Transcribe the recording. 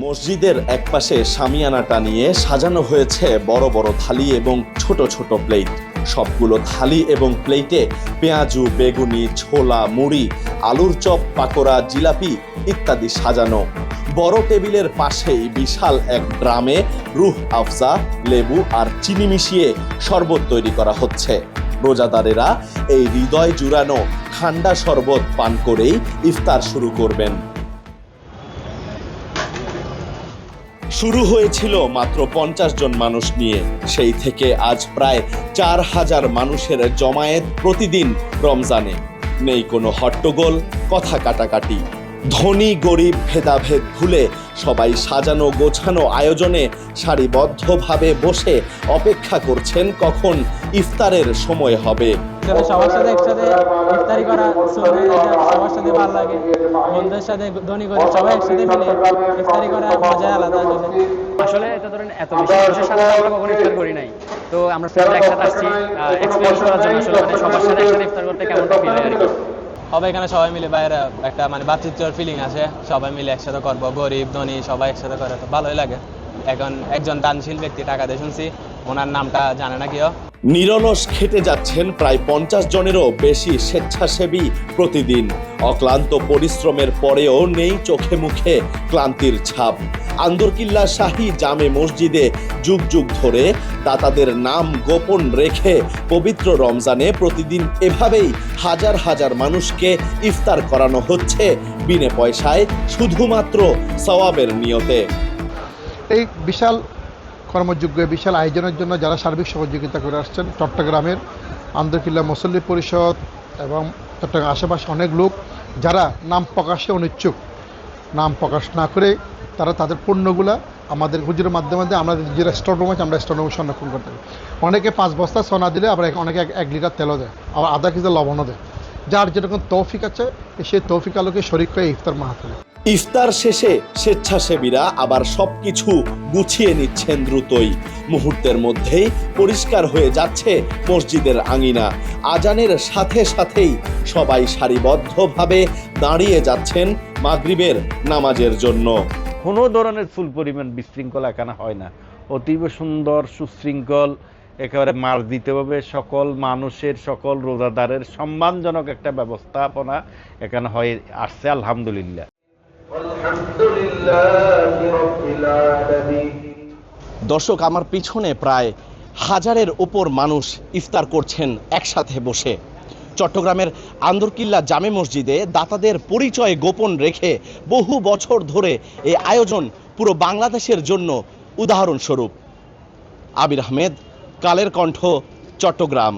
মসজিদের একপাশে সামিয়ানাটা নিয়ে সাজানো হয়েছে বড় বড় থালি এবং ছোট ছোট প্লেট। সবগুলো থালি এবং প্লেটে পেঁয়াজু, বেগুনি, ছোলা, মুড়ি, আলুর চপ, পাকোড়া, জিলাপি ইত্যাদি সাজানো। বড় টেবিলের পাশেই বিশাল এক ড্রামে রুহ আফজা, লেবু আর চিনি মিশিয়ে শরবত তৈরি করা হচ্ছে। রোজাদারেরা এই হৃদয় জুড়ানো ঠান্ডা শরবত পান করেই ইফতার শুরু করবেন। শুরু হয়েছিল মাত্র পঞ্চাশ জন মানুষ নিয়ে। সেই থেকে আজ প্রায় চার হাজার মানুষের জমায়েত প্রতিদিন রমজানে। নেই কোনো হট্টগোল, কথা কাটাকাটি। ধনী গরিব ভেদাভেদ ভুলে সবাই সাজানো গোছানো আয়োজনে সারিবদ্ধভাবে বসে অপেক্ষা করছেন কখন ইফতারের সময় হবে। সবার সাথে একসাথে ইফতারি করা সবার সাথে ভালো লাগে। বন্ধুদের সাথে ধনী করে সবাই একসাথে মিলে ইফতারি করা মজা আলাদা আসলে ধরেন এত বেশি মানুষের সাথে আমরা কখনো ইফতার করি নাই। তো আমরা একসাথে আসছি এক্সপিরিয়েন্স করার জন্য আসলে মানে সবার সাথে একসাথে ইফতার করতে কেমন ফিল হয় আর কি? সবাই এখানে, সবাই মিলে বাইরে একটা মানে বাতৃত্বর ফিলিং আছে সবাই মিলে একসাথে করব, গরিব, ধনী, সবাই একসাথে করে, তো ভালোই লাগে। এখন একজন দানশীল ব্যক্তি টাকা দিয়ে শুনছি, ওনার নামটা জানে না কেউ নিরলস খেটে যাচ্ছেন প্রায় পঞ্চাশ জনেরও বেশি স্বেচ্ছাসেবী প্রতিদিন। অক্লান্ত পরিশ্রমের পরেও নেই চোখে মুখে ক্লান্তির ছাপ। আন্দরকিল্লা শাহী জামে মসজিদে যুগ যুগ ধরে দাতাদের নাম গোপন রেখে পবিত্র রমজানে প্রতিদিন এভাবেই হাজার হাজার মানুষকে ইফতার করানো হচ্ছে বিনে পয়সায় শুধুমাত্র সওয়াবের নিয়তে। এই বিশাল কর্মযোগ্য বিশাল আয়োজনের জন্য যারা সার্বিক সহযোগিতা করে আসছেন, চট্টগ্রামের আন্দরকিল্লা মুসল্লি পরিষদ এবং চট্টগ্রাম আশেপাশে অনেক লোক যারা নাম প্রকাশে অনিচ্ছুক, নাম প্রকাশ না করে তারা তাদের পণ্যগুলা আমাদের হুজুরের মাধ্যমে আমরা যে স্টোর রুম আছে, আমরা স্টোর রুমে সংরক্ষণ করতে পারি। অনেকে পাঁচ বস্তা সোনা দিলে আবার অনেকে এক- এক লিটার তেলও দেয়, আবার আধা কেজি লবণও দেয়। যার যেরকম তৌফিক আছে সেই তৌফিক আলোকে শরিক করে ইফতার মাহাতুল ইফতার শেষে স্বেচ্ছাসেবীরা আবার সবকিছু গুছিয়ে নিচ্ছেন দ্রুতই। মুহূর্তের মধ্যেই পরিষ্কার হয়ে যাচ্ছে মসজিদের আঙিনা। আজানের সাথে সাথেই সবাই সারিবদ্ধভাবে দাঁড়িয়ে যাচ্ছেন মাগরিবের নামাজের জন্য। কোনো ধরনের চুল পরিমাণ বিশৃঙ্খল এখানে হয় না। অতীব সুন্দর, সুশৃঙ্খল, একেবারে মার দিতে হবে। সকল মানুষের, সকল রোজাদারের সম্মানজনক একটা ব্যবস্থাপনা এখানে হয়ে আসছে, আলহামদুলিল্লাহ। দর্শক, আমার পিছনে প্রায় হাজারের ওপর মানুষ ইফতার করছেন একসাথে বসে। চট্টগ্রামের আন্দরকিল্লা জামে মসজিদে দাতাদের পরিচয় গোপন রেখে বহু বছর ধরে এই আয়োজন পুরো বাংলাদেশের জন্য উদাহরণস্বরূপ। আবির আহমেদ, কালের কণ্ঠ, চট্টগ্রাম।